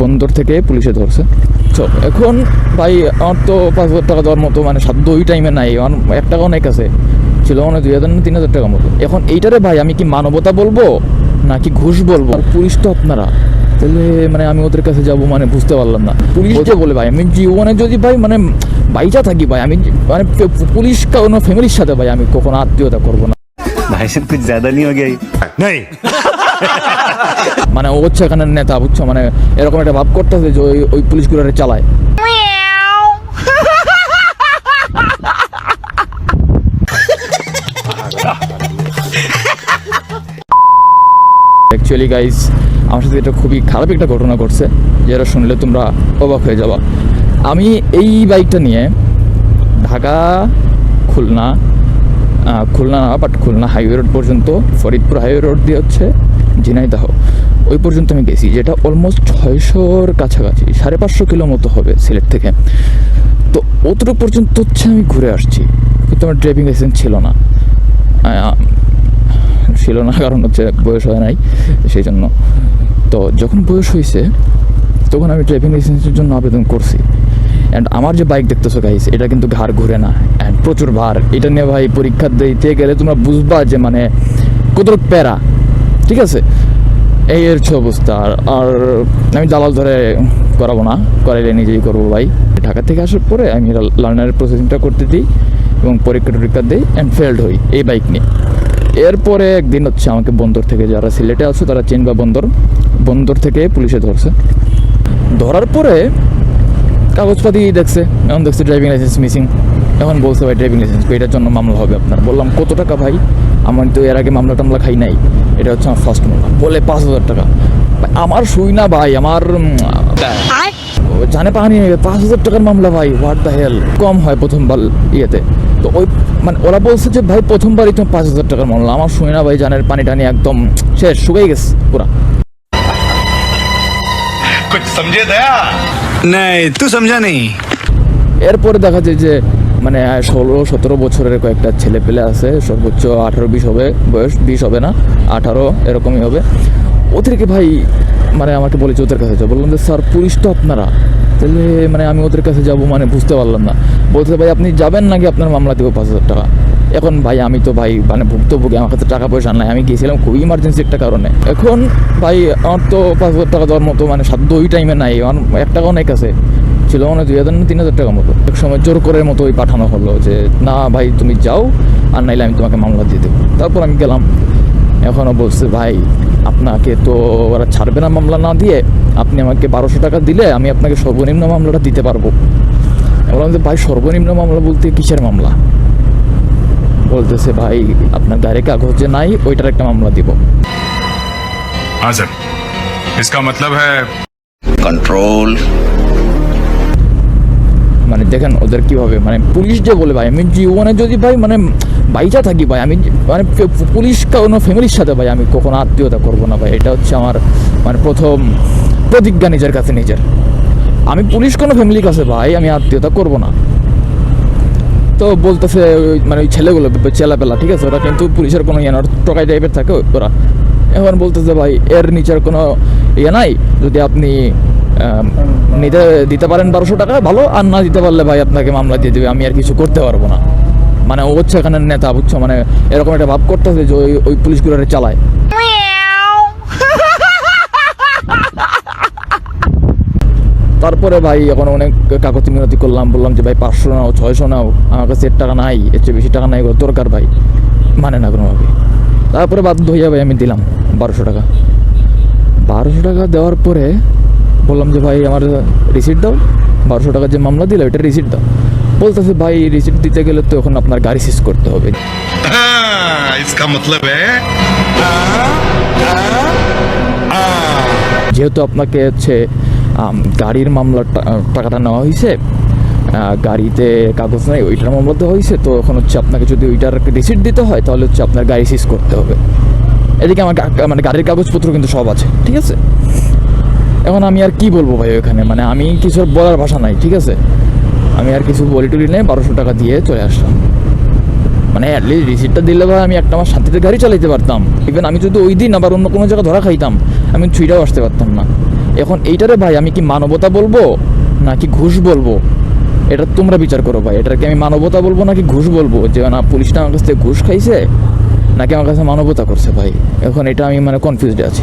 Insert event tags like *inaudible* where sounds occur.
বন্দর থেকে পুলিশে ধরছে। তো এখন ভাই আমার তো পাঁচ হাজার টাকা দেওয়ার মতো মানে সাধ্য ওই টাইমে নাই। আমার এক টাকা অনেক আছে ছিল মানে দুই হাজার না তিন হাজার টাকার মতো। এখন এইটারে ভাই আমি কি মানবতা বলব নাকি ঘুষ বলব? পুলিশ তো আপনারা। তাহলে মানে আমি ওদের কাছে যাব মানে বুঝতে পারলাম না। পুলিশ যে বলে ভাই আমি জীবনে যদি ভাই মানে বাইচা থাকি ভাই আমি মানে পুলিশ কোনো ফ্যামিলির সাথে ভাই আমি কখনো আত্মীয়তা করব না। ভাই সব কিছু জ্যাদা নিয়ে গে নেই। *laughs* মানে ও হচ্ছে এখানে নেতা বুঝছ? মানে এরকম একটা ভাব করতেছে যে ওই ওই পুলিশ পুলিশগুলোরে চালায়। *laughs* অ্যাকচুয়ালি গাইস আমার সাথে এটা খুবই খারাপ একটা ঘটনা ঘটছে যেটা শুনলে তোমরা অবাক হয়ে যাবা। আমি এই বাইকটা নিয়ে ঢাকা খুলনা খুলনা না বাট খুলনা হাইওয়ে রোড পর্যন্ত ফরিদপুর হাইওয়ে রোড দিয়ে হচ্ছে ঝিনাইদহ ওই পর্যন্ত আমি গেছি, যেটা অলমোস্ট ছয়শোর কাছাকাছি, সাড়ে পাঁচশো কিলো মতো হবে সিলেট থেকে। তো অতটুকু পর্যন্ত হচ্ছে আমি ঘুরে আসছি, কিন্তু আমার ড্রাইভিং লাইসেন্স ছিল না। ছিল না, কারণ হচ্ছে বয়স হয় নাই, সেই জন্য। তো যখন বয়স হয়েছে তখন আমি ড্রাইভিং লাইসেন্সের জন্য আবেদন করছি। অ্যান্ড আমার যে বাইক দেখতেছো গাইস এটা কিন্তু ঘাড় ঘুরে না। অ্যান্ড প্রচুর ভার। এটা নিয়ে ভাই পরীক্ষা দিতে গেলে তোমরা বুঝবা যে মানে কতটুকু প্যারা। ঠিক আছে? এই এর অবস্থা আর আর আমি দালাল ধরে করাবো না, করাইলে নিজেই করব ভাই। ঢাকা থেকে আসার পরে আমি লার্নারের প্রসেসিংটা করতে দিই এবং পরীক্ষা টরীক্ষা দিই অ্যান্ড ফেল্ড হই এই বাইক নিয়ে। এরপরে একদিন হচ্ছে আমাকে বন্দর থেকে যারা সিলেটে আছে, তারা চিনবা বন্দর। বন্দর থেকে পুলিশে ধরছে। ধরার পরে কাগজপাতি দেখছে, এখন দেখছে ড্রাইভিং লাইসেন্স মিসিং এখন বলছে ভাই ড্রাইভিং লাইসেন্স এটার জন্য মামলা হবে আপনার। বললাম কত টাকা ভাই? আমার তো এর আগে মামলা টামলা খাই নাই। এটা হচ্ছে আমার ফার্স্ট মামলা। বলে পাঁচ হাজার টাকা। আমার শুই না ভাই আমার জানে পাহানি পাঁচ হাজার টাকার মামলা ভাই হোয়াট দ্য হেল কম হয় প্রথমবার ইয়েতে। তো ওই মানে ওরা বলছে যে ভাই প্রথমবারই তো পাঁচ হাজার টাকার মামলা। আমার শুই না ভাই জানের পানি টানি একদম শেষ শুকাই গেছে পুরা। সমঝে দয়া নাই তুই সমঝা নেই এরপরে দেখা যায় যে মানে ষোলো, সতেরো বছরের কয়েকটা ছেলে পেলে আছে। সর্বোচ্চ আঠারো, বিশ হবে। বয়স বিশ হবে না, আঠারো, এরকমই হবে। ওদেরকে ভাই মানে আমাকে বলেছে ওদের কাছে যাও। বললাম যে, স্যার, পুলিশ তো আপনারা। তাহলে মানে আমি ওদের কাছে যাব মানে বুঝতে পারলাম না। বলছে, ভাই, আপনি যাবেন নাকি? আপনার মামলা দেবো পাঁচ হাজার টাকা। এখন ভাই, আমি তো ভাই মানে ভুক্তভোগী, আমার কাছে টাকা পয়সা নাই। আমি গিয়েছিলাম খুবই ইমার্জেন্সি একটা কারণে। এখন ভাই, আমার তো পাঁচ হাজার টাকা দেওয়ার মতো মানে সাধ্য ওই টাইমে নাই। আমার এক টাকা অনেক আছে। ছিল মানে দুই হাজার না তিন হাজার টাকা মতো এক সময় জোর করে মতো ওই পাঠানো হলো যে না ভাই তুমি যাও আর নাইলে আমি তোমাকে মামলা দিয়ে দেবো তারপর আমি গেলাম এখনও বলছে ভাই আপনাকে তো ওরা ছাড়বে না মামলা না দিয়ে আপনি আমাকে বারোশো টাকা দিলে আমি আপনাকে সর্বনিম্ন মামলাটা দিতে পারবো আমি বললাম যে ভাই সর্বনিম্ন মামলা বলতে কিসের মামলা বলতেছে ভাই আপনার গাড়ি কাগজ যে নাই ওইটার একটা মামলা দিব हाँ सर इसका मतलब है कंट्रोल মানে দেখেন ওদের কীভাবে মানে পুলিশ যে বলে ভাই, আমি জীবনে যদি ভাই মানে বাইচা থাকি ভাই, আমি মানে পুলিশ কোনো ফ্যামিলির সাথে ভাই আমি কখনো আত্মীয়তা করব না ভাই, এটা হচ্ছে আমার মানে প্রথম প্রতিজ্ঞা নিজের কাছে নিজের। আমি পুলিশ কোনো ফ্যামিলির কাছে ভাই, আমি আত্মীয়তা করব না। তো বলতেছে মানে ওই ছেলেগুলো, চেলাপেলা, ঠিক আছে? ওরা কিন্তু পুলিশের কোনো ইয়ে টকাই টাইপের থাকে ওরা। এখন বলতেছে ভাই, এর নিচের কোনো ইয়ে নাই? যদি আপনি নিতে দিতে পারেন বারোশো টাকা, ভালো। আর না দিতে পারলে ভাই আপনাকে মামলা দিয়ে দেবে, আমি আর কিছু করতে পারব না। মানে ও হচ্ছে এখানে নেতা, বুঝছ? মানে এরকম একটা ভাব করতেছে যে ওই ওই পুলিশগুলোরে চালায়। তারপরে ভাই এখন অনেক কাগতি মিনতি করলাম, বললাম যে ভাই পাঁচশো নাও, ছয়শো নাও, আমার কাছে টাকা নাই, এর চেয়ে বেশি টাকা নাই দরকার ভাই। মানে না কোনোভাবে। তারপরে বাধ্য হইয়া ভাই আমি দিলাম বারোশো টাকা। বারোশো টাকা দেওয়ার পরে বললাম যে ভাই আমার রিসিট দাও বারোশো টাকার যে মামলা দিল এটা রিসিট দাও। বলতেছে ভাই রিসিট দিতে গেলে তো এখন আপনার গাড়ি সিজ করতে হবে। যেহেতু আপনাকে হচ্ছে গাড়ির মামলার টাকাটা নেওয়া হয়েছে গাড়িতে কাগজ নাই ওইটার মামলা তো হয়েছে তো এখন হচ্ছে আপনাকে যদি ওইটার রিসিট দিতে হয় তাহলে হচ্ছে আপনার গাড়ি সিজ করতে হবে। এদিকে আমার মানে গাড়ির কাগজপত্র কিন্তু সব আছে ঠিক আছে? এখন আমি আর কি বলব ভাই ওখানে? মানে আমি কিছু বলার ভাষা নাই, ঠিক আছে? আমি আর কিছু বলি টুলি নেই, বারোশো টাকা দিয়ে চলে আসলাম। মানে অ্যাটলিস্ট রিসিটটা দিলে ভাই আমি একটা আমার শান্তিতে গাড়ি চালাইতে পারতাম। ইভেন আমি যদি ওই দিন আবার অন্য কোনো জায়গায় ধরা খাইতাম, আমি ছুঁইটাও আসতে পারতাম না। এখন এইটারে ভাই আমি কি মানবতা বলব, নাকি ঘুষ বলব? এটা তোমরা বিচার করো ভাই। এটাকে আমি মানবতা বলব, নাকি ঘুষ বলব? যে না পুলিশটা আমার কাছ থেকে ঘুষ খাইছে, নাকি আমার কাছে মানবতা করছে ভাই? এখন এটা আমি মানে কনফিউজড আছি।